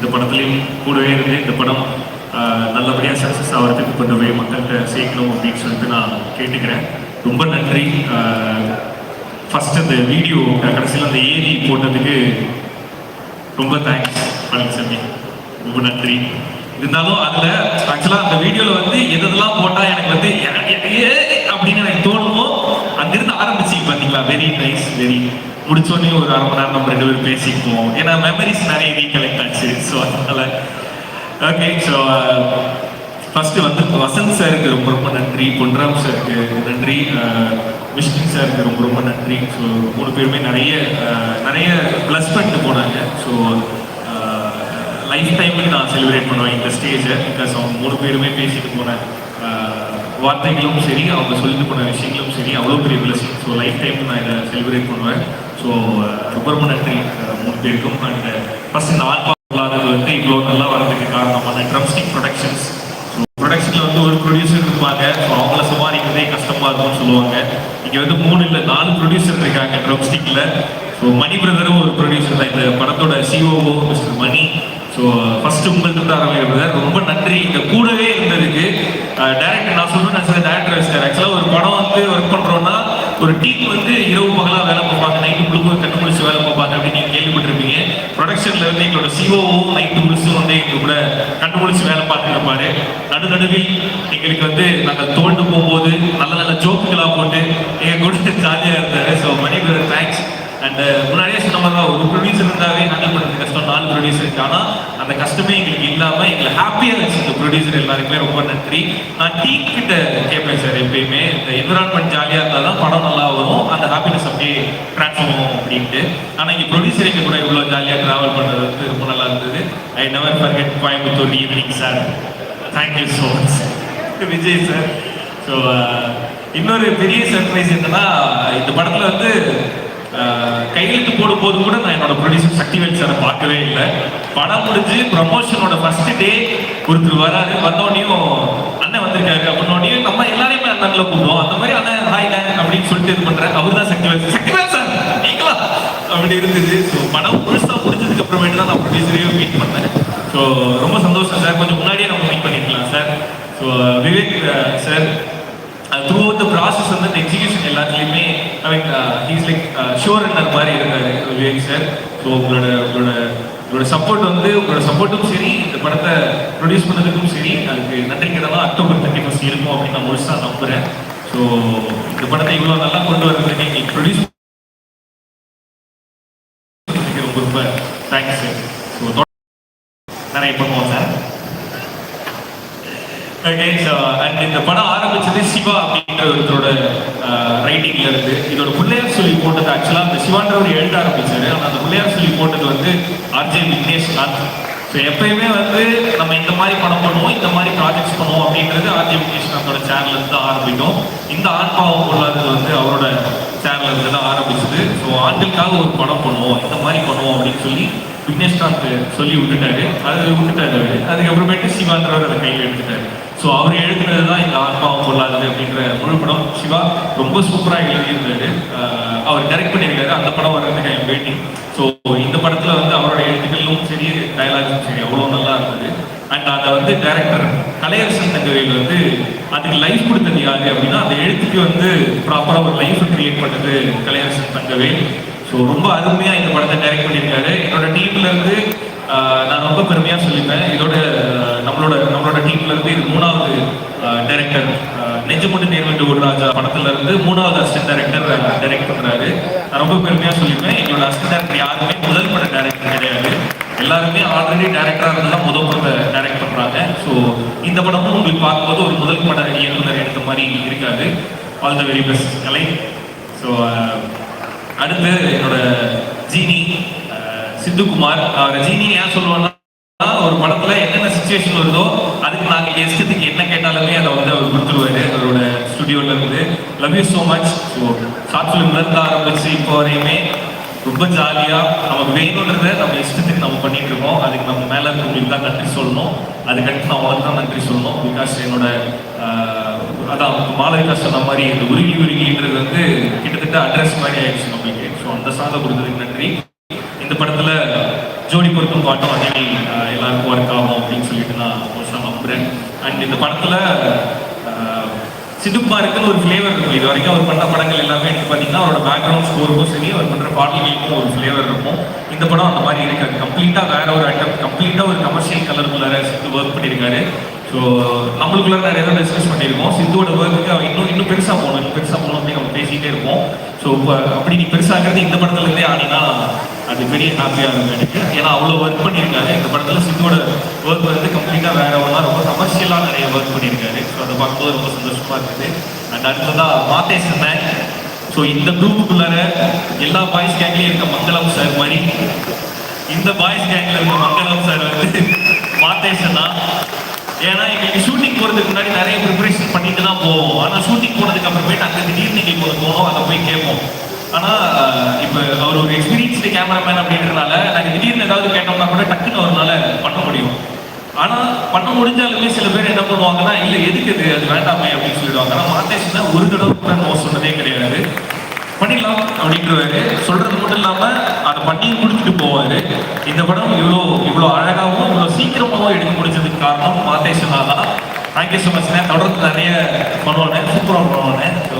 இந்த படத்துலையும் கூடவே இருந்து இந்த படம் நல்லபடியாக சக்ஸஸ் ஆகிறதுக்கு கொண்டு போய் மக்கள்கிட்ட சேர்க்கணும் அப்படின்னு சொல்லிட்டு நான் கேட்டுக்கிறேன். ரொம்ப நன்றி. ஃபர்ஸ்ட் அந்த வீடியோ கடைசியில் அந்த ஏரி போட்டதுக்கு ரொம்ப தேங்க்ஸ் பழனிசாமி ரொம்ப நன்றி. இருந்தாலும் அதில் ஆக்சுவலாக அந்த வீடியோவில் வந்து எதெல்லாம் போட்டால் எனக்கு வந்து அப்படின்னு எனக்கு தோணுமோ அங்கிருந்து ஆரம்பிச்சு பார்த்தீங்களா வெரி நைஸ் வெரி முடிச்சோடனே ஒரு அரை மணி நேரம் நம்ம ரெண்டு பேரும் பேசிக்குவோம். ஏன்னா மெமரிஸ் நிறைய ரீகலெக்ட் ஸோ அதனால. ஓகே ஸோ ஃபர்ஸ்ட் வந்து வசந்த் சாருக்கு ரொம்ப ரொம்ப நன்றி பொன்ராம் சாருக்கு நன்றி uh, விஷ்ணு சாருக்கு ரொம்ப ரொம்ப நன்றி. ஸோ மூணு பேருமே நிறைய uh, நிறைய ப்ளஸ் பண்ணிட்டு போனாங்க. ஸோ லைஃப் டைமில் நான் செலிப்ரேட் பண்ணுவேன் இந்த ஸ்டேஜை பிகாஸ் அவங்க மூணு பேருமே பேசிட்டு போன uh, வார்த்தைகளும் சரி அவங்க சொல்லிட்டு போன விஷயங்களும் சரி அவ்வளோ பெரிய பிளஸிங் ஸோ லைஃப் டைம் நான் இதை செலிப்ரேட் பண்ணுவேன். ஸோ ரொம்ப ரொம்ப நன்றி மூணு பேருக்கும். அண்ட் ஃபர்ஸ்ட் நான் ஆல்பா இல்லாதது இவ்வளோ நல்லா வரதுக்கு காரணமான ட்ரம்ஸ்டிக் ப்ரொடக்ஷன்ஸ் ஸோ ப்ரொடக்ஷனில் வந்து ஒரு ப்ரொடியூசர் இருப்பாங்க. ஸோ அவங்கள சமாளிக்கிறதே கஷ்டமாக இருக்கும்னு சொல்லுவாங்க. இங்கே வந்து மூணு இல்லை நாலு ப்ரொடியூசர் இருக்காங்க ட்ரம்ஸ்டிக்கில் ஸோ மணி பிரதரும் ஒரு ப்ரொடியூசர் தான். இந்த படத்தோட COO mister Mani so first உங்கள்கிட்ட தான் ஆரம்பிக்கிறது ரொம்ப நன்றி. இந்த கூடவே இருந்ததுக்கு டேரக்டர் நான் சொல்லுவேன் நான் சில டேரக்டர் சார் ஆக்சுவலாக ஒரு படம் வந்து ஒர்க் பண்ணுறோன்னா ஒரு டீம் வந்து இரவு பகலாக வேலை பார்ப்பாங்க. நைட்டு முழுக்க கண்ணு முடிச்சு வேலை பார்ப்பாங்க அப்படின்னு நீங்கள் கேள்விப்பட்டிருப்பீங்க ப்ரொடக்ஷன்ல இருந்து எங்களோட சிஓவும் நைட்டு முழுசும் வந்து எங்க கூட கண்டுபிடிச்சு முடிச்சு வேலை பார்த்துட்டு இருப்பாரு. நடு நடுவில் எங்களுக்கு வந்து நாங்கள் தோண்டு போகும்போது நல்ல நல்ல ஜோக்குகளாக போட்டு எங்க கூட ஜாலியாக இருந்தாரு. ஸோ மணி தேங்க்ஸ் அண்ட் முன்னாடியே சொன்ன மாதிரி தான் ஒரு ப்ரொடியூசர் இருந்தாவே ஹேண்டில் பண்ணுறது கஷ்டம் நாலு ப்ரொடியூசர் இருக்கு ஆனால் அந்த கஷ்டமே எங்களுக்கு இல்லாமல் எங்களை ஹாப்பியாக வச்சு இந்த ப்ரொடியூசர் எல்லாருக்குமே ரொம்ப நன்றி. நான் டீம் கிட்ட கேட்பேன் சார் எப்பயுமே இந்த என்விரான்மெண்ட் ஜாலியாக இருந்தால் தான் படம் நல்லா வரும் அந்த ஹாப்பினஸ் அப்படியே ட்ரான்ஸ்ஃபார்ம் ஆகும் அப்படின்ட்டு. ஆனால் இங்கே ப்ரொடியூசர் எங்க கூட இவ்வளோ ஜாலியாக ட்ராவல் பண்ணுறது வந்து ரொம்ப நல்லா இருந்தது. I never forget Coimbatore evening sir thank you so much Vijay sir. So இன்னொரு பெரிய சர்ப்ரைஸ் என்னன்னா இந்த படத்தில் வந்து கையெழுத்து போடும் போது கூட நான் என்னோட ப்ரொடியூசர் சக்திவேல் சாரை பார்க்கவே இல்லை. படம் முடிஞ்சு ப்ரமோஷனோட ஃபர்ஸ்ட் டே ஒருத்தர் வராரு. வந்தோடனையும் அண்ணன் வந்திருக்காரு. அப்படின்னோடனையும் நம்ம எல்லாரையுமே அண்ணன்ல கூப்பிடுவோம். அந்த மாதிரி அண்ணன் ஹாய் அப்படின்னு சொல்லிட்டு இது பண்றேன் அவர் தான் சக்திவேல் சக்திவேல் சார் நீங்களா? அப்படி இருந்தது. ஸோ படம் முழுசா முடிஞ்சதுக்கு அப்புறமேட்டு தான் நான் ப்ரொடியூசரையும் மீட் பண்ணேன். ஸோ ரொம்ப சந்தோஷம் சார் கொஞ்சம் முன்னாடியே நம்ம மீட் பண்ணிக்கலாம் sir so Vivek sir process வந்து இந்த எக்ஸிகியூஷன் எல்லாத்துலேயுமே I mean he's like showrunner மாதிரி இருந்தார் விவேக் சார் ஸோ உங்களோட உங்களோட உங்களோட சப்போர்ட் வந்து உங்களோட சப்போர்ட்டும் சரி இந்த படத்தை ப்ரொடியூஸ் பண்ணதுக்கும் சரி அதுக்கு நன்றி அக்டோபர் தேர்ட்டி ஃபஸ்ட் இருக்கும் அப்படின்னு நான் முழுசாக நம்புகிறேன் ஸோ இந்த படத்தை இவ்வளோ நல்லா கொண்டு வரதுக்கு நீங்கள் ப்ரொடியூஸ் ரொம்ப ரொம்ப தேங்க்ஸ் சார் ஸோ நிறைய பண்ணுவோம் sir okay so and uh, இந்த படம் ஆரம்பிச்சது சிவா அப்படின்ற ஒருத்தரோட uh, ரைட்டிங்ல இருந்து இதோட பிள்ளையார் சொல்லி போட்டது ஆக்சுவலாக அந்த சிவான்றவர் எழுத ஆரம்பிச்சாரு. ஆனால் அந்த பிள்ளையார் சொல்லி போட்டது வந்து ஆர்ஜே நாத் ஸோ எப்பயுமே வந்து நம்ம இந்த மாதிரி படம் பண்ணுவோம் இந்த மாதிரி ப்ராஜெக்ட்ஸ் பண்ணுவோம் அப்படின்றது ஆர்ஜே விக்னேஷ்காந்தோட சேனல் இருந்து தான் ஆரம்பிக்கும். இந்த ஆன்மாவும் பொருளாதது வந்து அவரோட சேனல்ல இருந்து தான் ஆரம்பிச்சது. ஸோ ஆண்களுக்காக ஒரு படம் பண்ணுவோம் இந்த மாதிரி பண்ணுவோம் அப்படின்னு சொல்லி விக்னேஷ் நாத் சொல்லி விட்டுட்டாரு. அது விட்டுட்டாரு அவரு. அதுக்கப்புறமேட்டு சிவான்றவர் அதை கையில் எடுத்துட்டாரு. ஸோ அவர் எழுதுனது தான் இந்த ஆத்மாவும் கொள்ளாது அப்படின்ற முழு படம். சிவா ரொம்ப சூப்பராக எழுதியிருந்தாரு அவர் டைரக்ட் பண்ணியிருக்காரு. அந்த படம் வர்றதுக்கு என் வெயிட்டிங் ஸோ இந்த படத்தில் வந்து அவரோட எழுத்துக்களும் சரி டயலாகும் சரி அவ்வளோ நல்லா இருந்தது. அண்ட் அதை வந்து டைரக்டர் கலையரசன் தங்கவேல் வந்து அதுக்கு லைஃப் கொடுத்தது யாரு அப்படின்னா அந்த எழுத்துக்கு வந்து ப்ராப்பராக ஒரு லைஃப் கிரியேட் பண்ணது கலையரசன் தங்கவேல். ஸோ ரொம்ப அருமையாக இந்த படத்தை டைரக்ட் பண்ணியிருக்காரு. என்னோட டீம்ல இருந்து நான் ரொம்ப பெருமையாக சொல்லிப்பேன். இதோட நம்மளோட நம்மளோட டீம்ல இருந்து இது மூணாவது டைரக்டர் நெஞ்சமுண்டு நேர்வென்று ஒரு ராஜா படத்துல இருந்து மூணாவது அசிஸ்டன்ட் டைரக்டர் டைரக்ட் பண்றாரு. நான் ரொம்ப பெருமையாக சொல்லிப்பேன். எங்களோட அசிஸ்டன்ட் டைரக்டர் யாருமே முதல் பட டைரக்டர் கிடையாது. எல்லாருமே ஆல்ரெடி டைரக்டராக இருந்து தான் முதல் படத்தை டைரக்ட் பண்றாங்க. ஸோ இந்த படமும் உங்களுக்கு பார்க்கும்போது ஒரு முதல் பட இயக்குனர் எடுத்த மாதிரி இருக்காது. All the very best Kalai. So அடுத்து என்னோட ஜீனி. சித்துக்குமார் அவர் ஜீனி ஏன் சொல்லுவேன்னா ஒரு படத்துல என்னென்ன சுச்சுவேஷன் வருதோ அதுக்கு நாங்க இஷ்டத்துக்கு என்ன கேட்டாலுமே அதை வந்து அவர் கொடுத்துருவாரு. அவரோட ஸ்டுடியோல இருந்து love you so much so short ஃபிலிம்ல இருந்து ஆரம்பிச்சு இப்போ வரையுமே ரொம்ப ஜாலியா நமக்கு வேணுன்றத நம்ம இஷ்டத்துக்கு நம்ம பண்ணிட்டு இருக்கோம். அதுக்கு நம்ம மேல இருக்கவங்களுக்கு தான் நன்றி சொல்லணும். அதுக்கடுத்து நான் உனக்கு தான் நன்றி சொல்லணும். பிகாஸ் என்னோட அதான் மாலவிகா சொன்ன மாதிரி இந்த உருகி உருகின்றது வந்து கிட்டத்தட்ட அட்ரஸ் மாதிரி ஆயிடுச்சு நம்மளுக்கு. ஸோ அந்த சாதம் கொடுத்ததுக்கு நன்றி. இந்த படத்துல ஜோடி பொருத்தம் பாட்டும் அதே எல்லாருக்கும் ஒர்க் ஆகும் அப்படின்னு சொல்லிட்டு நான் மோஸ்ட்டாக நம்புகிறேன் அண்ட் இந்த படத்தில் சிதுப்பாருக்குன்னு ஒரு ஃப்ளேவர் இருக்கும். இது வரைக்கும் அவர் பண்ண படங்கள் எல்லாமே எனக்கு பார்த்தீங்கன்னா அவரோட பேக்ரவுண்ட் ஸ்கோருக்கும் சரி அவர் பண்ணுற பாடல்களுக்கும் ஒரு ஃப்ளேவர் இருக்கும். இந்த படம் அந்த மாதிரி இருக்காது கம்ப்ளீட்டாக வேற ஒரு ஐட்டம் கம்ப்ளீட்டாக ஒரு கமர்ஷியல் கலர் சித்து ஒர்க் பண்ணியிருக்காரு ஸோ நம்மளுக்குள்ள நிறைய தான் டிஸ்கஸ் பண்ணியிருக்கோம். சித்துவோட ஒர்க்கு அவன் இன்னும் இன்னும் பெருசாக போகணும். இன்னும் பெருசாக போகணும் அப்படின்னு நம்ம பேசிக்கிட்டே இருப்போம். ஸோ இப்போ அப்படி நீ பெருசாகிறது இந்த படத்துலேருந்தே ஆனினா அது பெரிய ஹாப்பியாக இருக்கும் எனக்கு. ஏன்னா அவ்வளோ ஒர்க் பண்ணியிருக்காரு. இந்த படத்தில் சித்துவோட ஒர்க் வந்து கம்ப்ளீட்டாக வேற ஒன்றா ரொம்ப கமர்ஷியலாக நிறைய ஒர்க் பண்ணியிருக்காரு. ஸோ அதை பார்க்கும்போது ரொம்ப சந்தோஷமாக இருக்குது. அண்ட் அடுத்ததாக மாத்தே சொன்னேன் ஸோ இந்த குரூப்புக்குள்ளார எல்லா பாய்ஸ் கேங்லேயும் இருக்க மங்களம் சார் மாதிரி. இந்த பாய்ஸ் கேங்ல இருக்க மங்களம் சார் வந்து மாத்தேஷனா ஏன்னா எங்களுக்கு ஷூட்டிங் போகிறதுக்கு முன்னாடி நிறைய ப்ரிப்பரேஷன் பண்ணிட்டு தான் போவோம். ஆனால் ஷூட்டிங் போனதுக்கு அப்புறமேட்டு அங்கே திடீர்னு எங்களுக்கு ஒன்று தோணும் அதை போய் கேட்போம். ஆனால் இப்போ அவர் ஒரு எக்ஸ்பீரியன்ஸ்டு கேமராமேன் அப்படின்றனால நாங்கள் திடீர்னு ஏதாவது கேட்டோம்னா கூட டக்குன்னு அவரால் பண்ண முடியும். ஆனால் பண்ண முடிஞ்சாலுமே சில பேர் என்ன பண்ணுவாங்கன்னா இல்லை எதுக்கு இது? அது வேண்டாமே அப்படின்னு சொல்லிடுவாங்க. ஆனால் தான் ஒரு தடவை கூட நோ சொன்னதே கிடையாது. பண்ணிடலாம் அப்படின்றவாரு. சொல்றது மட்டும் இல்லாம அதை பண்ணி கொடுத்துட்டு போவாரு. இந்த படம் இவ்வளோ இவ்வளோ அழகாகவும் சீக்கிரமாக எடுத்து எடுக்க காரணம் மாதேஷனா தான் தேங்க்யூ ஸோ மச்ண்ணே தொடர்ந்து நிறைய பண்ணுவானே சூப்பராக பண்ணுவானே ஸோ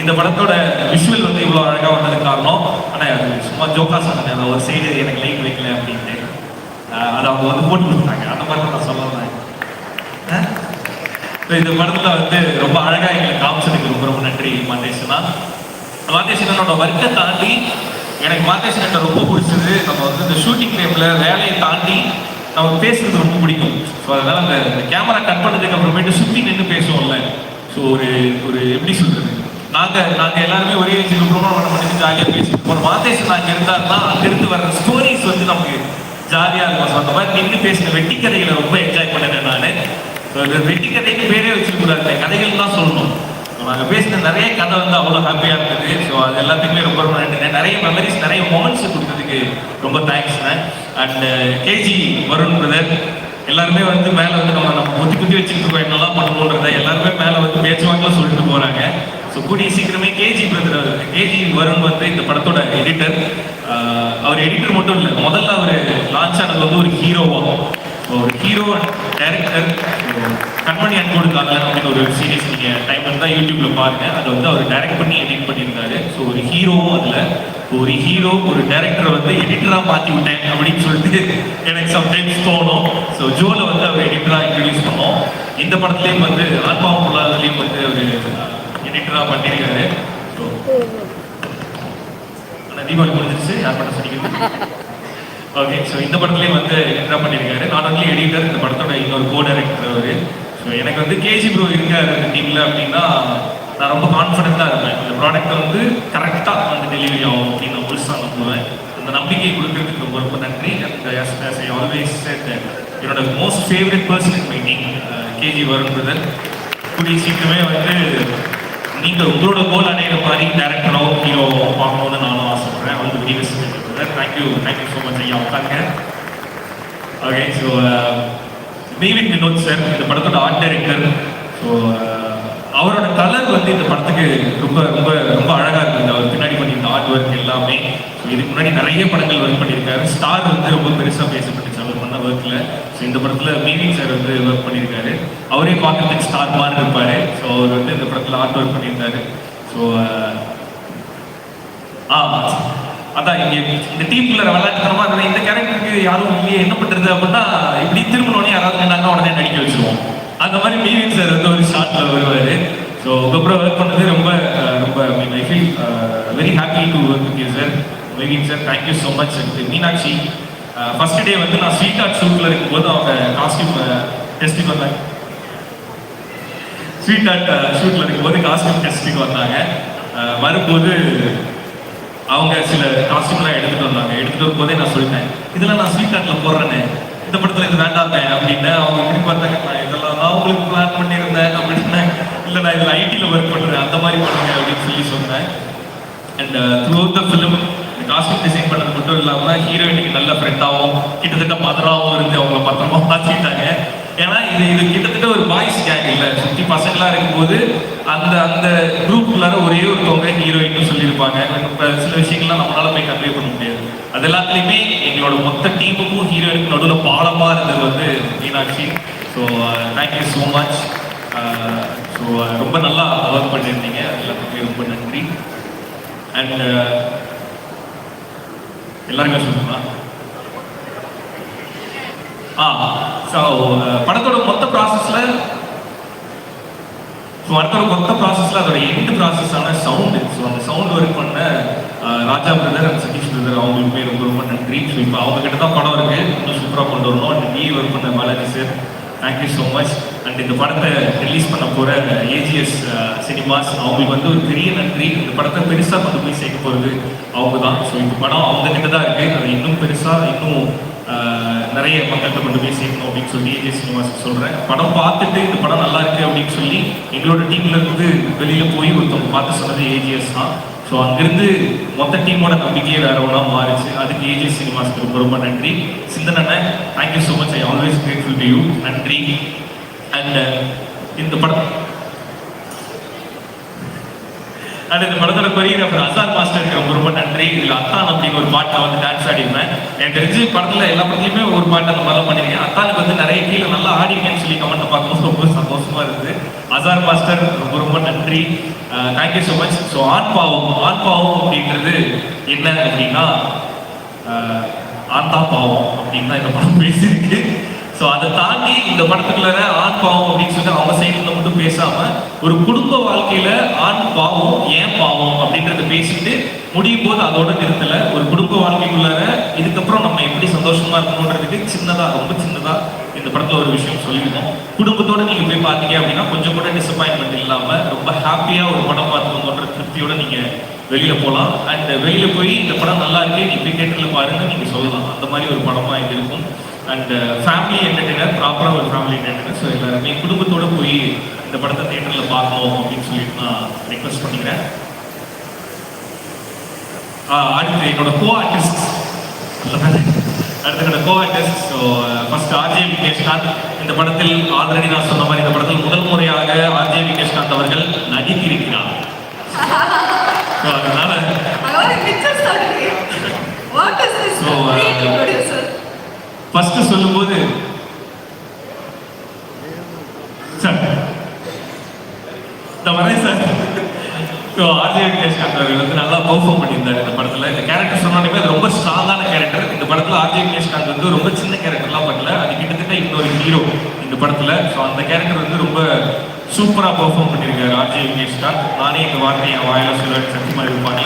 இந்த படத்தோட விஷுவல் வந்து இவ்வளோ அழகாக வந்ததுக்கு காரணம். ஆனால் சும்மா ஜோக்கா சொன்னேன் ஒரு சைடு எனக்கு லைட் வைக்கல அப்படின்ட்டு. ஆஹ் அதை அவங்க வந்து போட்டு கொடுத்தாங்க. அந்த மாதிரி நான் சொல்ல இந்த படத்தில் வந்து ரொம்ப அழகாக எங்களுக்கு காமிச்சதுக்கு ரொம்ப ரொம்ப நன்றி மாதேஷனா மாதேஷனோட வர்க்கை தாண்டி எனக்கு மாதேஷன் ரொம்ப பிடிச்சது. நம்ம வந்து இந்த ஷூட்டிங் டைமில் வேலையை தாண்டி நம்ம பேசுறது ரொம்ப பிடிக்கும். ஸோ அதனால அந்த கேமரா கட் பண்ணதுக்கு அப்புறமேட்டு சுற்றி நின்று பேசுவோம்ல. ஸோ ஒரு ஒரு எப்படி சொல்றது? நாங்கள் நாங்கள் எல்லாருமே ஒரே ஏஜுக்கு ப்ரோக்ராம் பண்ணி ஜாலியாக பேசிட்டு ஒரு மாதேசன் அங்கே இருந்தாருன்னா அங்கிருந்து வர ஸ்டோரிஸ் வந்து நமக்கு ஜாலியாக இருக்கும். ஸோ அந்த மாதிரி நின்று பேசின வெட்டி கதைகளை ரொம்ப என்ஜாய் பண்ணினேன் நான். வெட்டி கதைக்கு பேரே வச்சுக்கூடாது கதைகள் தான் சொல்லணும். நாங்கள் பேசின நிறைய கதை வந்து அவ்வளோ ஹாப்பியாக இருந்தது. ஸோ அது எல்லாத்துக்குமே ரொம்ப ரொம்ப நன்றி. நிறைய மெமரிஸ் நிறைய மொமெண்ட்ஸ் கொடுத்ததுக்கு ரொம்ப தேங்க்ஸ்ண்ணே அண்ட் கேஜி வருண் பிரதர் எல்லாருமே வந்து மேலே வந்து நம்ம நம்ம குத்தி குத்தி வச்சுட்டு இருக்கோம். என்னெல்லாம் பண்ணணுன்றத எல்லாருமே மேலே வந்து பேச்சுவாக்கில் சொல்லிட்டு போகிறாங்க ஸோ கூடிய சீக்கிரமே கேஜி பிரதர் கேஜி வருண் வந்து இந்த படத்தோட எடிட்டர் அவர் எடிட்டர் மட்டும் இல்லை முதல்ல அவர் லான்ச் ஆனது வந்து ஒரு ஹீரோவாகும் ஒரு ஹீரோ டேரக்டர் கண்மணி அன்போடு காதலன் அப்படின்னு ஒரு சீரிஸ் நீங்கள் டைம் இருந்தால் யூடியூப்ல பாருங்க. அதை வந்து அவர் டைரக்ட் பண்ணி எடிட் பண்ணியிருந்தாரு. ஸோ ஒரு ஹீரோவும் அதில். ஒரு ஹீரோ ஒரு டேரக்டரை வந்து எடிட்டராக மாற்றி விட்டேன் அப்படின்னு சொல்லிட்டு எனக்கு சம்டைம்ஸ் தோணும். ஸோ ஜோல வந்து அவர் எடிட்டராக இன்ட்ரடியூஸ் பண்ணோம். இந்த படத்துலேயும் வந்து ஆத்மாவும் பொருளாதாரத்துலேயும் வந்து அவர் எடிட்டராக பண்ணியிருக்காரு. ஸோ ஆனால் தீபாவளி முடிஞ்சிருச்சு. யார் பண்ண சொன்னீங்க? ஓகே ஸோ இந்த படத்துலேயும் வந்து என்ன பண்ணியிருக்காரு. நான் ஒன்லி எடிட்டர் இந்த படத்தோட இன்னொரு கோ டைரக்டர் அவர். ஸோ எனக்கு வந்து கேஜி ப்ரோ இருக்கார் இந்த டீமில் அப்படின்னா நான் ரொம்ப கான்ஃபிடென்ட்டாக இருப்பேன். இந்த ப்ராடக்ட் வந்து கரெக்டாக வந்து டெலிவரி ஆகும் அப்படின்னு நான் முழுசாக நம்புவேன் அந்த நம்பிக்கையை கொடுக்கறதுக்கு ரொம்ப ரொம்ப நன்றி அண்ட் ஐ ஆல்வேஸ் என்னோட most favourite person in my team KG Varun கூடிய சீக்கிரமே வந்து நீங்கள் உங்களோட கோல் அடையிற மாதிரி டேரக்டரோ ஹீரோ பார்க்கணும்னு நானும் ஆசைப்படுறேன். வந்து videos thank you thank you so much ஐயா. உட்காருங்க. Okay so Mevin Vinoth sir இந்த படத்தோட ஆர்ட் டைரக்டர் ஸோ அவரோட கலர் வந்து இந்த படத்துக்கு ரொம்ப ரொம்ப ரொம்ப அழகாக இருக்குது. அவர் பின்னாடி பண்ணியிருந்த ஆர்ட் ஒர்க் எல்லாமே இதுக்கு முன்னாடி நிறைய படங்கள் ஒர்க் பண்ணியிருக்காரு. ஸ்டார் வந்து ரொம்ப பெருசாக பேசப்பட்டு ஒர்க்கில் ஸோ இந்த படத்தில் மீவின் சார் வந்து ஒர்க் பண்ணியிருக்காரு அவரே பார்க்கறதுக்கு ஸ்டார் மாதிரி இருப்பார். ஸோ அவர் வந்து இந்த படத்தில் ஆர்ட் ஒர்க் பண்ணியிருந்தாரு. ஸோ ஆ அதான் இங்கே இந்த டீம்ல விளையாட்டுத்தனமா அதனால இந்த கேரக்டருக்கு யாரும் இல்லையே என்ன பண்றது அப்படின்னா இப்படி திரும்பணும்னு யாராவது நின்னாங்க உடனே நடிக்க வச்சிருவோம். அந்த மாதிரி மீவின் சார் வந்து ஒரு ஷார்ட்ல வருவார். ஸோ அதுக்கப்புறம் ஒர்க் பண்ணது ரொம்ப ரொம்ப I feel very happy to work with you sir Mevin sir thank you so much Meenakshi first day வந்து நான் ஸ்வீட் ஆர்ட் ஷூட்டில் இருக்கும்போது அவங்க காஸ்டியூம் டெஸ்டிங் வந்தாங்க. ஸ்வீட் ஆர்ட் ஷூட்டில் இருக்கும்போது காஸ்டியூம் டெஸ்டிங் வந்தாங்க. வரும்போது அவங்க சில காஸ்டியூம்லாம் எடுத்துகிட்டு வந்தாங்க. எடுத்துகிட்டு வரும்போதே நான் சொல்லிட்டேன் இதெல்லாம் நான் ஸ்வீட் ஆர்ட்டில் போடுறேன்னு இந்த படத்தில் இது வேண்டாமே அப்படின்னு அவங்க இப்படி பார்த்தாங்க நான் இதெல்லாம் நான் உங்களுக்கு பிளான் பண்ணியிருந்தேன் அப்படின்னு இல்லை நான் இதில் ஐடியில் ஒர்க் பண்ணுறேன் அந்த மாதிரி பண்ணுங்க அப்படின்னு சொல்லி சொன்னேன். And throughout the film costume design பண்ணது மட்டும் இல்லாமல் ஹீரோயினுக்கு நல்ல ஃப்ரெண்டாகவும் கிட்டத்தட்ட மதராகவும் இருந்து அவங்க பத்திரமா பார்த்துக்கிட்டாங்க ஏன்னா இது இது கிட்டத்தட்ட ஒரு பாய்ஸ் கேங் இல்ல. சுத்தி பசங்களா இருக்கும்போது அந்த அந்த குரூப்குள்ளார ஒரே ஒருத்தவங்க ஹீரோயின்னு சொல்லியிருப்பாங்க. இப்போ சில விஷயங்கள்லாம் நம்மளால போய் கன்வே பண்ண முடியாது. அது எல்லாத்துலயுமே எங்களோட மொத்த டீமுக்கும் ஹீரோயினுக்கு நடுவில் பாலமா இருந்தது வந்து Meenakshi. So thank you so much so ரொம்ப நல்லா ஒர்க் பண்ணியிருந்தீங்க. எல்லாத்துக்குமே ரொம்ப நன்றி. அண்ட் எல்லாருமே சொல்லுங்களா ஆ ஸோ படத்தோட மொத்த ப்ராசஸ்ல ஸோ அடுத்த மொத்த ப்ராசஸ்ல அதோட எண்ட் ப்ராசஸான சவுண்டு ஸோ அந்த சவுண்ட் ஒர்க் பண்ண Raja brother and Sathish brother அவங்களுக்குமே ரொம்ப ரொம்ப நன்றி. ஸோ இப்போ அவங்க கிட்ட தான் படம் இருக்கு. இன்னும் சூப்பராக கொண்டு வரணும். அண்ட் நீ ஒர்க் பண்ண Balaji sir thank you so much and இந்த படத்தை ரிலீஸ் பண்ண போகிற ஏஜிஎஸ் சினிமாஸ் அவங்களுக்கு வந்து ஒரு பெரிய நன்றி. இந்த படத்தை பெருசாக கொண்டு போய் சேர்க்க போகிறது அவங்க தான் ஸோ இந்த படம் அவங்க கிட்ட தான் இருக்குது அது இன்னும் பெருசாக இன்னும் uh, நிறைய மக்கள்கிட்ட கொண்டு போய் சேர்க்கணும் அப்படின்னு சொல்லி ஏஜிஎஸ் சினிமாஸ் சொல்கிறேன் படம் பார்த்துட்டு இந்த படம் நல்லா இருக்குது அப்படின்னு சொல்லி எங்களோட டீம்லேருந்து இருந்து போய் ஒருத்தவங்க பார்த்து சொன்னது ஏஜிஎஸ் தான். ஸோ அங்கேருந்து மொத்த டீமோட நம்பிக்கையே வேற ஒன்றா மாறிச்சு. அதுக்கு ஏஜிஎஸ் சினிமாஸ்க்கு ரொம்ப ரொம்ப நன்றி. சிந்தனை thank you so much I always grateful to you நன்றி. அண்ட் இந்த படம். அண்ட் இந்த படத்தோட கொரியோகிராஃபர் அசார் மாஸ்டருக்கு ரொம்ப ரொம்ப நன்றி. இதுல அத்தான் அப்படிங்கிற ஒரு பாட்டில் வந்து டான்ஸ் ஆடிருந்தேன் எனக்கு தெரிஞ்சு படத்துல எல்லா படத்துலையுமே ஒரு பாட்டு அந்த மாதிரிலாம் பண்ணிருக்கேன் அத்தானுக்கு வந்து நிறைய கீழே நல்லா ஆடிருக்கேன்னு சொல்லி கமெண்ட் பார்க்கும்போது ரொம்ப சந்தோஷமா இருக்குது அசார் மாஸ்டர் ரொம்ப ரொம்ப நன்றி. தேங்க்யூ ஸோ மச் ஸோ ஆண் பாவம் ஆண் பாவம் அப்படின்றது என்ன அப்படின்னா ஆந்தா பாவம் அப்படின்னு தான் இந்த படம் பேசியிருக்கு. ஸோ அதை தாண்டி இந்த படத்துக்குள்ளார ஆண் பாவம் அப்படின்னு சொல்லிட்டு அவங்க சைடுல மட்டும் பேசாம ஒரு குடும்ப வாழ்க்கையில ஆண் பாவம் ஏன் பாவம் அப்படின்றத பேசிட்டு முடியும் போது அதோட நிறுத்தல. ஒரு குடும்ப வாழ்க்கைக்குள்ளார இதுக்கப்புறம் நம்ம எப்படி சந்தோஷமா இருக்கணுன்றதுக்கு சின்னதா ரொம்ப சின்னதா இந்த படத்துல ஒரு விஷயம் சொல்லியிருந்தோம். குடும்பத்தோட நீங்க போய் பார்த்தீங்க அப்படின்னா கொஞ்சம் கூட டிசப்பாயின்மெண்ட் இல்லாம ரொம்ப ஹாப்பியா ஒரு படம் பார்த்து வந்தோன்ற திருப்தியோட நீங்க வெளியில போகலாம் அண்ட் வெளியில போய் இந்த படம் நல்லா இருக்கு நீ போய் தேட்டர்ல பாருங்க நீங்க சொல்லலாம். அந்த மாதிரி ஒரு படமா இது இருக்கும். அண்ட் ஃபேமிலி என்டர்டெய்னர் ப்ராப்பராக ஒரு ஃபேமிலி என்டர்டெய்னர் ஸோ எல்லாருமே குடும்பத்தோட போய் இந்த படத்தை தேட்டரில் பார்க்கணும் அப்படின்னு சொல்லிட்டு நான் ரெக்வஸ்ட் பண்ணிக்கிறேன். ஆஹ் அடுத்து என்னோட கோ ஆர்டிஸ்ட் அடுத்து என்னோட co artist so first RJ Vigneshkanth இந்த படத்தில் ஆல்ரெடி நான் சொன்ன மாதிரி இந்த படத்தில் முதல் முறையாக ஆர்ஜே விக்னேஷ்காந்த் அவர்கள் நடித்திருக்கிறார். ஸோ அதனால சொல்லும்போது சார். இந்த வரேன் சார். ஸோ ஆர்ஜே விக்னேஷ்காந்த் அவர்கள் வந்து நல்லா பெர்ஃபார்ம் பண்ணியிருந்தார் இந்த படத்தில். இந்த கேரக்டர் சொன்னாலுமே அது ரொம்ப ஸ்ட்ராங்கான கேரக்டர் இந்த படத்தில் ஆர்ஜே விக்னேஷ்காந்த் வந்து ரொம்ப சின்ன கேரக்டர்லாம் பண்ணல. அது கிட்டத்தட்ட இன்னொரு ஹீரோ இந்த படத்தில். ஸோ அந்த கேரக்டர் வந்து ரொம்ப சூப்பராக பெர்ஃபார்ம் பண்ணியிருக்காரு ஆர்ஜே விக்னேஷ்காந்த் நானே இந்த வார்த்தையை வாயில சொல்ல சத்தியமாக இருப்பாங்க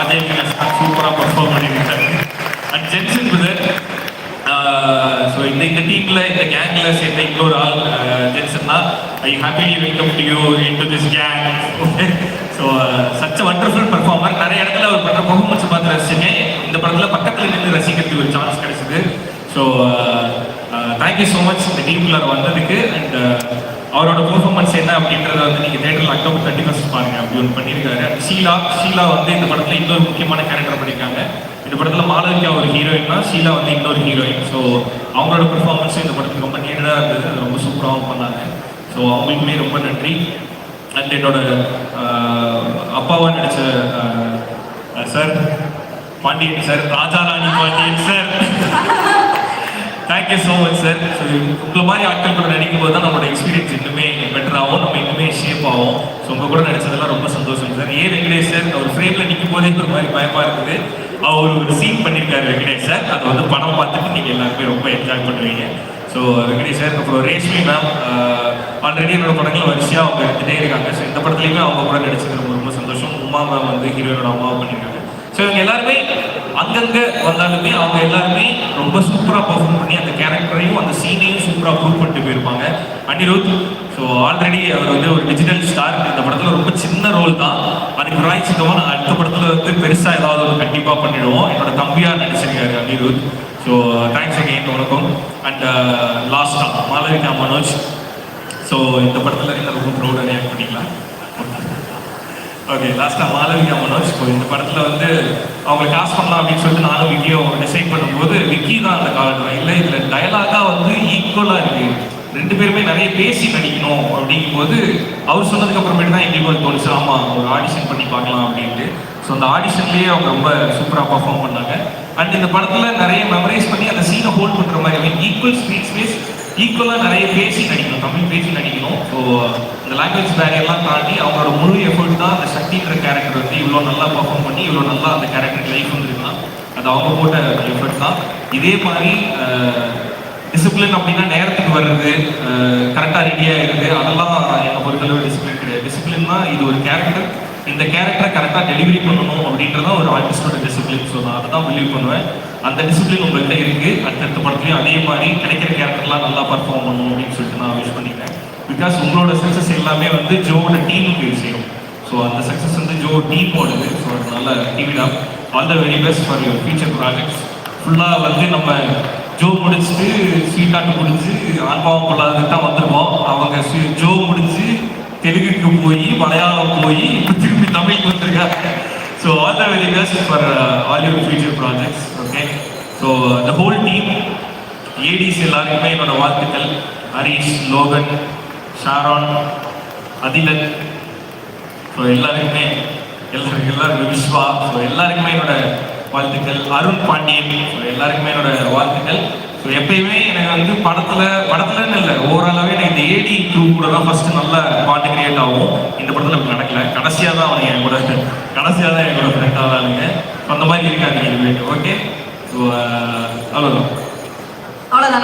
ஆர்ஜே விக்னேஷ்காந்த் சூப்பராக பெர்ஃபார்ம் பண்ணியிருக்காரு அண்ட் ஜென்சன் பிரதர் ஸோ இந்த இந்த டீம்ல இந்த கேங்ல சேர்ந்த இன்னொரு ஆள் Jensen I happily welcome to you in to this gang so such wonderful performer நிறைய இடத்துல அவர் பண்ணுற பர்ஃபார்மன்ஸ் பார்த்து ரசிச்சிருக்கேன் இந்த படத்தில் பக்கத்தில் நின்று ரசிக்கிறதுக்கு ஒரு சான்ஸ் கிடைச்சிது. ஸோ தேங்க்யூ ஸோ மச் இந்த டீம்குள்ள வந்ததுக்கு அண்ட் அவரோட பெர்ஃபார்மன்ஸ் என்ன அப்படின்றத வந்து நீங்கள் தேட்டரில் அக்டோபர் தேர்ட்டி ஃபர்ஸ்ட் பாருங்க. அப்படி ஒன்று பண்ணியிருக்காரு. ஷீலா ஷீலா வந்து இந்த படத்தில் இன்னொரு முக்கியமான கேரக்டர் பண்ணியிருக்காங்க. இந்த படத்தில் மாளவிகா ஒரு ஹீரோயின் தான். ஷீலா வந்து இன்னொரு ஹீரோயின் ஸோ அவங்களோட பெர்ஃபார்மன்ஸும் இந்த படத்துக்கு ரொம்ப நீடாக இருந்தது. அது ரொம்ப சூப்பராகவும் பண்ணாங்க. ஸோ அவங்களுக்குமே ரொம்ப நன்றி. அண்ட் என்னோட அப்பாவாக நடித்த sir Pandian sir Raja Rani Pandian sir thank you so much sir so உங்களை மாதிரி ஆட்கள் கூட நடிக்கும் போது தான் நம்மளோட எக்ஸ்பீரியன்ஸ் இன்னுமே பெட்டராகவும் நம்ம இன்னுமே ஷேப் ஆகும். ஸோ உங்கள் கூட நடிச்சதெல்லாம் ரொம்ப சந்தோஷம் சார் ஏ வெங்கடேஷ் சார் அவர் ஃப்ரேமில் நிற்கும் போதே ஒரு மாதிரி பயமாக இருக்குது. அவர் ஒரு சீன் பண்ணியிருக்காரு வெங்கடேஷ் சார் அது வந்து படம் பார்த்துட்டு நீங்கள் எல்லாருமே ரொம்ப என்ஜாய் பண்ணுவீங்க. ஸோ வெங்கடேஷ் சார் அப்புறம் ரேஷ்மி மேம் ஆல்ரெடி என்னோட படங்கள் வரிசையாக அவங்க எடுத்துகிட்டே இருக்காங்க. ஸோ இந்த படத்துலையுமே அவங்க கூட நடிச்சது ரொம்ப ரொம்ப சந்தோஷம். உமா மேம் வந்து ஹீரோனோட அம்மாவை பண்ணியிருக்காங்க ஸோ இவங்க எல்லாருமே அங்கங்கே வந்தாலுமே அவங்க எல்லாருமே ரொம்ப சூப்பராக பர்ஃபார்ம் பண்ணி அந்த கேரக்டரையும் அந்த சீனையும் சூப்பராக ப்ரூவ் பண்ணிட்டு போயிருப்பாங்க. அனிருத் ஸோ ஆல்ரெடி அவர் வந்து ஒரு டிஜிட்டல் ஸ்டார் இந்த படத்தில் ரொம்ப சின்ன ரோல் தான். அதுக்கு ராய் சிக்கமாக நாங்கள் அடுத்த படத்தில் வந்து பெருசாக ஏதாவது ஒரு கண்டிப்பாக பண்ணிடுவோம். என்னோட தம்பியாக நடிச்சிருக்காரு அனிருத் ஸோ தேங்க்ஸ் அகைன் வணக்கம். அண்ட் லாஸ்ட்டாக மாலவிகா மனோஜ். ஸோ இந்த படத்தில் என்ன ரொம்ப ப்ரௌடாக ரியாக்ட் பண்ணிக்கலாம் ஓகே லாஸ்ட்டாக மாலவிகா மனோஜ் இப்போ இந்த படத்தில் வந்து அவங்களை காசு பண்ணலாம் அப்படின்னு சொல்லிட்டு நானும் விக்கியும் டிசைட் பண்ணும்போது விக்கி தான் அந்த காலத்தில் இல்லை இதில் டயலாகாக வந்து ஈக்குவலாக இருக்குது ரெண்டு பேருமே நிறைய பேசி நடிக்கணும் அப்படிங்கும்போது அவர் சொன்னதுக்கு அப்புறமேட்டு தான் எங்களுக்கு வந்து தோணுச்சு. ஆமாம் ஒரு ஆடிஷன் பண்ணி பார்க்கலாம் அப்படின்ட்டு. ஸோ அந்த ஆடிஷன்லேயே அவங்க ரொம்ப சூப்பராக பர்ஃபார்ம் பண்ணாங்க. அண்ட் இந்த படத்தில் நிறைய மெமரைஸ் பண்ணி அந்த சீனை ஹோல்ட் பண்ணுற மாதிரி ஈக்குவல் ஸ்பீட் ஸ்பேஸ் ஈக்குவலாக நிறைய பேசி நடிக்கணும். தமிழ் பேசி நடிக்கணும். ஸோ இந்த லாங்குவேஜ் பேரியர்லாம் தாண்டி அவங்களோட முழு எஃபர்ட் தான் அந்த சக்தின்ற கேரக்டர் வந்து இவ்வளோ நல்லா பர்ஃபார்ம் பண்ணி இவ்வளோ நல்லா அந்த கேரக்டருக்கு லைஃப் வந்துருக்கலாம் அது அவங்க போட்ட எஃபர்ட் தான். இதே மாதிரி டிசிப்ளின் அப்படின்னா நேரத்துக்கு வர்றது கரெக்டாக ரெடியாக இருக்குது அதெல்லாம் என்னை பொறுத்தளவு டிசிப்ளின் கிடையாது. டிசிப்ளின்னா இது ஒரு கேரக்டர் இந்த கேரக்டரை கரெக்டாக டெலிவரி பண்ணணும் அப்படின்றத ஒரு ஆர்டிஸ்டோட டிசிப்ளின் ஸோ நான் அதை தான் பிலீவ் பண்ணுவேன். அந்த டிசிப்ளின் உங்கள்கிட்ட இருக்குது படத்துலையும் அதே மாதிரி கிடைக்கிற கேரக்டர்லாம் நல்லா பர்ஃபார்ம் பண்ணணும் அப்படின்னு சொல்லிட்டு நான் விஷ் பண்ணிக்கிறேன். பிகாஸ் உங்களோட சக்ஸஸ் எல்லாமே வந்து ஜோவோட டீமுக்கு விஷயம் ஸோ அந்த சக்ஸஸ் வந்து ஜோ டீமோடது ஸோ அதனால give all the very best for your future projects ஃபுல்லாக வந்து நம்ம ஜோ முடிச்சுட்டு ஸ்வீட்டாட்டு முடிஞ்சு ஆன்பாவம் கொள்ளாதது தான் வந்திருக்கோம். அவங்க ஜோ முடிஞ்சு தெலுங்குக்கு போய் மலையாளம் போய் இப்போ தமிழுக்கு வந்திருக்காங்க. So all the very best for all your future projects okay so the whole team Aedes எல்லாருக்குமே என்னோட வாழ்த்துக்கள். ஹரிஷ் லோகன் ஷாரான் அதிலன். ஸோ எல்லாருக்குமே எல்லாருக்கும் எல்லாருக்கும் விஸ்வா. ஸோ எல்லாருக்குமே என்னோட வாழ்த்துக்கள். அருண் பாண்டியன். ஸோ எல்லாருக்குமே என்னோட வாழ்த்துக்கள். ஸோ எப்பயுமே எனக்கு வந்து படத்தில் படத்துலன்னு இல்லை ஓவராலாகவே எனக்கு இந்த ஏடி க்ரூ கூட தான் ஃபர்ஸ்ட் நல்ல பாட்டு கிரியேட் ஆகும். இந்த படத்தில் அப்படி நடக்கல. கடைசியாக தான் அவங்க என் கூட கடைசியாக தான் எங்களோட ஃப்ரெண்ட் ஆகிறானுங்க அந்த மாதிரி இருக்காங்க ஓகே ஸோ அவ்வளோதான் அவ்வளவுதான்